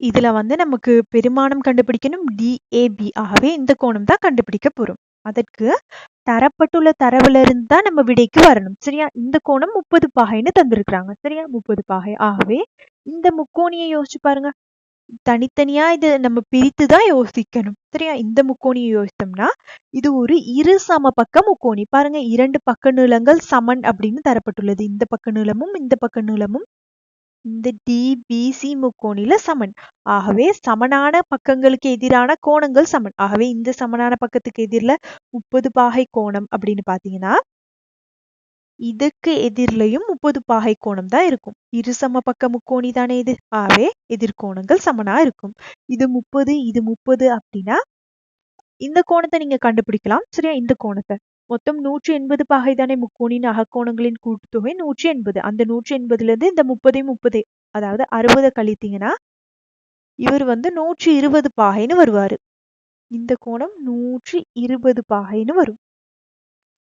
இதுல வந்து நமக்கு பெருமானம் கண்டுபிடிக்கணும். டிஏபி ஆகவே இந்த கோணம் தான் கண்டுபிடிக்க போறோம். அதற்கு தரப்பட்டுள்ள தரவுல இருந்து தான் நம்ம விடைக்கு வரணும். சரியா? இந்த கோணம் முப்பது பாகைன்னு தந்திருக்கிறாங்க. சரியா? முப்பது பாகை. ஆகவே இந்த முக்கோணியை யோசிச்சு பாருங்க. தனித்தனியா இது நம்ம பிரித்து தான் யோசிக்கணும். சரியா? இந்த முக்கோணியை யோசித்தோம்னா இது ஒரு இரு சம பக்க முக்கோணி. பாருங்க இரண்டு பக்க நீளங்கள் சமன் அப்படின்னு தரப்பட்டுள்ளது. இந்த பக்க நீளமும் இந்த பக்க நீளமும் இந்த டிபிசி முக்கோணில சமன். ஆகவே சமனான பக்கங்களுக்கு எதிரான கோணங்கள் சமன். ஆகவே இந்த சமனான பக்கத்துக்கு எதிரில முப்பது பாகை கோணம் அப்படின்னு பாத்தீங்கன்னா இதுக்கு எதிரிலையும் முப்பது பாகை கோணம் தான் இருக்கும். இரு சம பக்க முக்கோணி தானே இது? ஆகவே எதிர்கோணங்கள் சமனா இருக்கும். இது முப்பது இது முப்பது அப்படின்னா இந்த கோணத்தை நீங்க கண்டுபிடிக்கலாம். சரியா? இந்த கோணத்தை. மொத்தம் நூற்றி எண்பது பாகைதானே முக்கோணின் அகக்கோணங்களின் கூட்டுத்தொகை நூற்றி எண்பது. அந்த நூற்றி எண்பதுல இருந்து இந்த முப்பதே முப்பதே அதாவது அறுபதை கழித்தீங்கன்னா இவர் வந்து நூற்றி இருபது பாகைன்னு வருவாரு. இந்த கோணம் நூற்றி இருபது பாகைன்னு வரும்.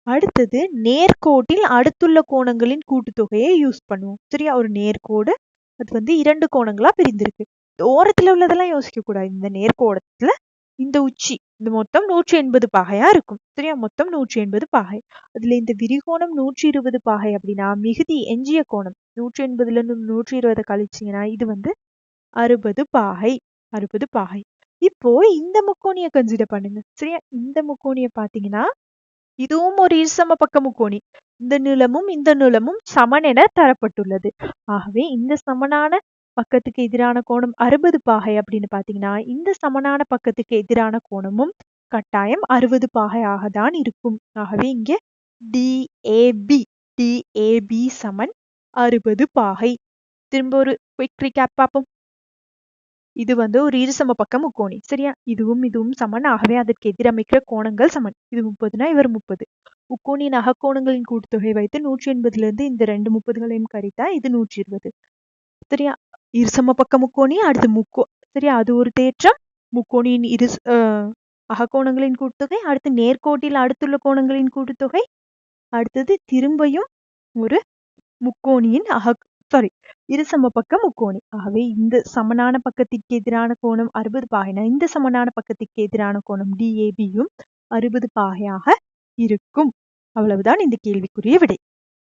அடுத்தது நேர்கோட்டில் அடுத்துள்ள கோணங்களின் கூட்டுத்தொகையை யூஸ் பண்ணுவோம். சரியா? ஒரு நேர்கோடு அது வந்து இரண்டு கோணங்களா பிரிந்திருக்கு. ஓரத்துல உள்ளதெல்லாம் யோசிக்க கூடாது இந்த நேர்கோணத்துல இந்த உச்சி இந்த மொத்தம் நூற்றி எண்பது பாகையா இருக்கும். சரியா? மொத்தம் நூற்றி எண்பது பாகை. அதுல இந்த விரிகோணம் நூற்றி இருபது பாகை அப்படின்னா மிகுதி எஞ்சிய கோணம். நூற்றி எண்பதுல இருந்து நூற்றி இருபதை கழிச்சிங்கன்னா இது வந்து அறுபது பாகை அறுபது பாகை. இப்போ இந்த முக்கோணிய கன்சிடர் பண்ணுங்க. சரியா? இந்த முக்கோணிய பாத்தீங்கன்னா இதுவும் ஒரு இருசம பக்க முக்கோணி. இந்த நிலமும் இந்த நிலமும் சமன் என தரப்பட்டுள்ளது. ஆகவே இந்த சமனான பக்கத்துக்கு எதிரான கோணம் அறுபது பாகை அப்படின்னு பார்த்தீங்கன்னா இந்த சமனான பக்கத்துக்கு எதிரான கோணமும் கட்டாயம் அறுபது பாகையாக தான் இருக்கும். ஆகவே இங்கே டிஏபி டிஏபி சமன் அறுபது பாகை. திரும்ப ஒரு குயிக் ரீகேப் பார்ப்போம். இது வந்து ஒரு இருசம பக்கம் முக்கோணி. சரியா? இதுவும் இதுவும் சமன். ஆகவே அதற்கு எதிரமைக்கிற கோணங்கள் சமன். இது முப்பதுனா இவர் முப்பது. முக்கோணியின் அகக்கோணங்களின் கூட்டுத்தொகை வைத்து நூற்றி எண்பதுல இருந்து இந்த ரெண்டு முப்பதுகளையும் கழித்தா இது நூற்றி இருபது. சரியா? இருசம பக்க முக்கோணி அடுத்து முக்கோ சரியா அது ஒரு தேற்றம். முக்கோணியின் இரு அகக்கோணங்களின் கூட்டுத்தொகை அடுத்து நேர்கோட்டில் அடுத்துள்ள கோணங்களின் கூட்டுத்தொகை அடுத்தது திரும்பியும் ஒரு முக்கோணியின் அக சாரி இருசம பக்க முக்கோணி. ஆகவே இந்த சமனான பக்கத்திற்கு எதிரான கோணம் அறுபது பாகைனா இந்த சமனான பக்கத்திற்கு எதிரான கோணம் டிஏபியும் அறுபது பாகையாக இருக்கும். அவ்வளவுதான் இந்த கேள்விக்குரிய விடை.